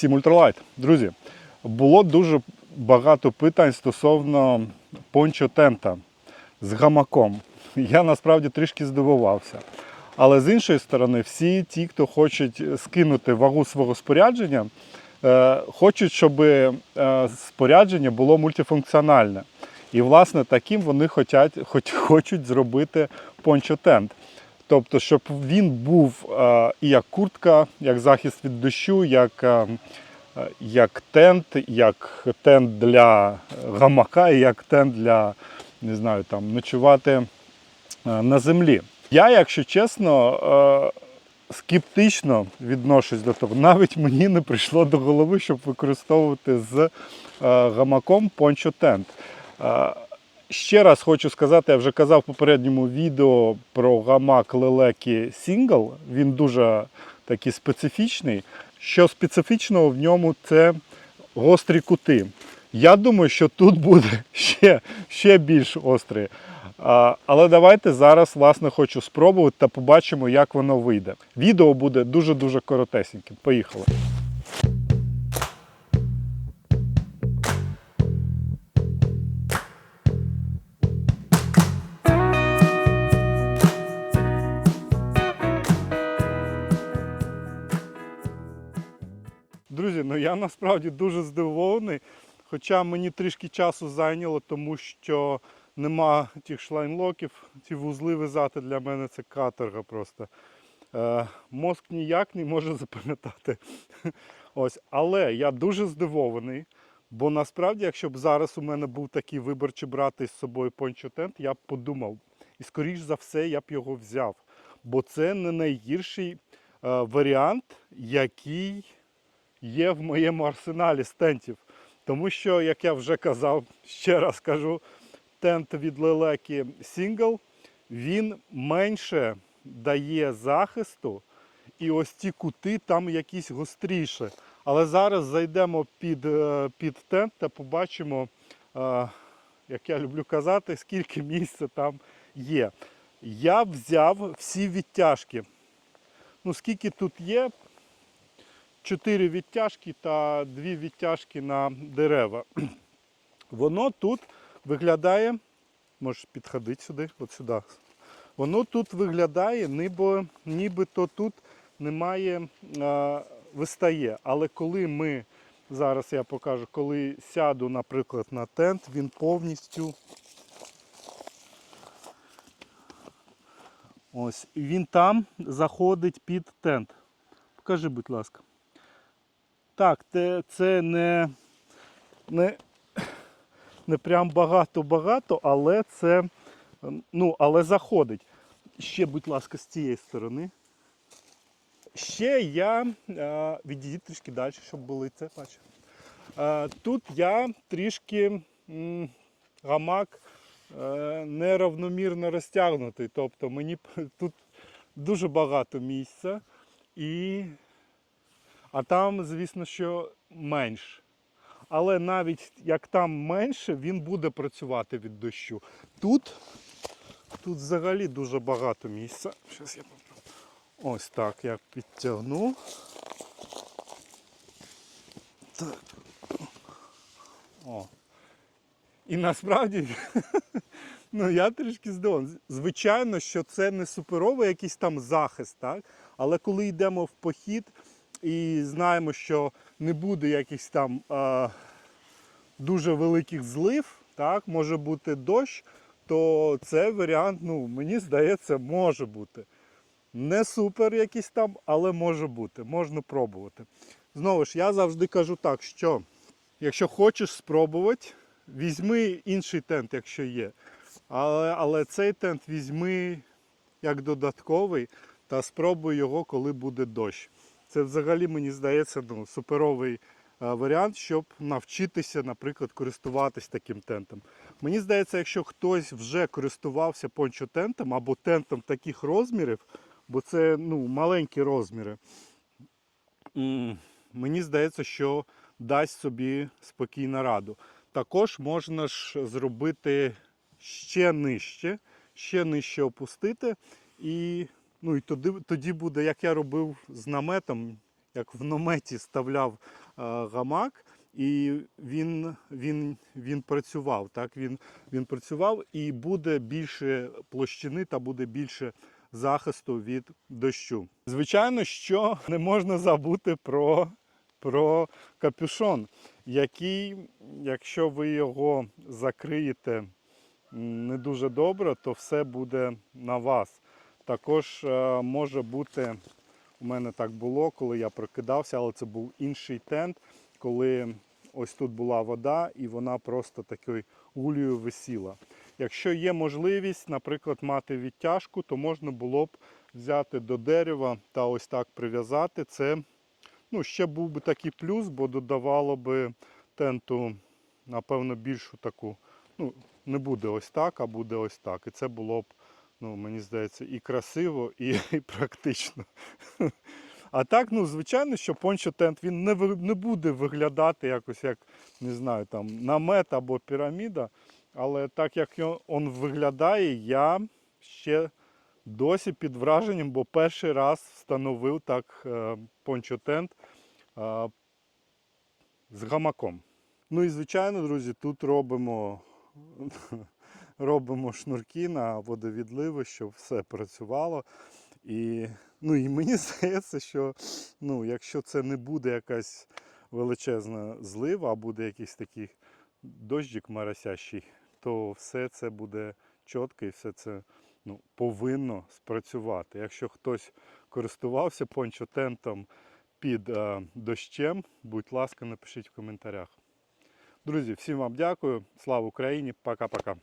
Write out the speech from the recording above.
Всім ультралайт. Друзі, було дуже багато питань стосовно пончо тента з гамаком. Я насправді трішки здивувався. Але з іншої сторони, всі ті, хто хочуть скинути вагу свого спорядження, е, хочуть, щоб е, спорядження було мультифункціональне. І, власне, таким вони хочуть зробити пончо тент. Тобто, щоб він був е, і як куртка, як захист від дощу, як, е, е, як тент, як тент для гамака, і як тент для не знаю, там, ночувати на землі. Я, якщо чесно, скептично відношусь до того. Навіть мені не прийшло до голови, щоб використовувати з гамаком пончо тент. Е, Ще раз хочу сказати, я вже казав в попередньому відео про гамак лелеки Single. Він дуже такий специфічний. Що специфічного в ньому це гострі кути. Я думаю, що тут буде ще, ще більш гострий. А, Але давайте зараз власне хочу спробувати та побачимо, як воно вийде. Відео буде дуже-дуже коротесеньким. Поїхали. Друзі, ну я насправді дуже здивований. Хоча мені трішки часу зайняло, тому що нема тих шлайнлоків, ці вузли вязати для мене це каторга просто. Е, мозк ніяк не може запам'ятати. Ось. Але я дуже здивований, бо насправді, якщо б зараз у мене був такий вибір, чи брати з собою пончо-тент, я б подумав. І скоріш за все я б його взяв. Бо це не найгірший е, варіант, який є в моєму арсеналі стентів. Тому що, як я вже казав, ще раз кажу, тент від лелеки Single, він менше дає захисту, і ось ці кути там якісь гостріші. Але зараз зайдемо під, е, під тент та побачимо, е, як я люблю казати, скільки місця там є. Я взяв всі відтяжки. Ну, скільки тут є, чотири відтяжки та дві відтяжки на дерева. Воно тут виглядає, можеш підходити сюди, от сюди. Воно тут виглядає, ніби, нібито тут немає, а, вистає. Але коли ми, зараз я покажу, коли сяду, наприклад, на тент, він повністю ось, він там заходить під тент. Покажи, будь ласка. Так, це, не, не, не прям багато-багато, але це ну, але заходить. Ще, будь ласка, з цієї сторони. Ще я е, відійдіть трішки далі, щоб були це бачу. Е, тут я трішки гамак е, неравномірно розтягнутий. Тобто мені тут дуже багато місця і а там, звісно, що менш. Але навіть як там менше, він буде працювати від дощу. Тут, тут взагалі дуже багато місця. Зараз я. Ось так я підтягну. Так. О. І насправді, ну я трішки здивований. Звичайно, що це не суперовий якийсь там захист, так? але коли йдемо в похід і знаємо, що не буде якихось там е, дуже великих злив, так, може бути дощ, то це варіант, ну, мені здається, може бути. Не супер якийсь там, але може бути, можна пробувати. Знову ж, я завжди кажу так, що якщо хочеш спробувати, візьми інший тент, якщо є. Але, але цей тент візьми як додатковий та спробуй його, коли буде дощ. Це взагалі, мені здається, ну, суперовий е, варіант, щоб навчитися, наприклад, користуватись таким тентом. Мені здається, якщо хтось вже користувався пончо-тентом або тентом таких розмірів, бо це ну, маленькі розміри, мені здається, що дасть собі спокійну раду. Також можна ж зробити ще нижче, ще нижче опустити. І, ну, і тоді, тоді буде, як я робив з наметом, як в наметі ставляв е, гамак, і він, він, він працював. Так? Він, він працював і буде більше площини та буде більше захисту від дощу. Звичайно, що не можна забути про, про капюшон, який, якщо ви його закриєте не дуже добре, то все буде на вас. Також е, може бути, у мене так було, коли я прокидався, але це був інший тент, коли ось тут була вода і вона просто такою улею висіла. Якщо є можливість, наприклад, мати відтяжку, то можна було б взяти до дерева та ось так прив'язати. Це ну, ще був би такий плюс, бо додавало би тенту, напевно, більшу таку. Ну, не буде ось так, а буде ось так. І це було б, ну, мені здається, і красиво, і, і практично. А так, ну, звичайно, що пончо тент він не, не буде виглядати якось як, не знаю, там, намет або піраміда. Але так як він виглядає, я ще досі під враженням, бо перший раз встановив так пончо тент е, з гамаком. Ну і звичайно, друзі, тут робимо, робимо шнурки на водовідливи, щоб все працювало. І, ну, і мені здається, що ну, якщо це не буде якась величезна злива, а буде якийсь такий дощик моросящий, то все це буде чітко і все це ну, повинно спрацювати. Якщо хтось користувався пончотентом під е, дощем, будь ласка, напишіть в коментарях. Друзі, всім вам дякую. Слава Україні! Пока-пока.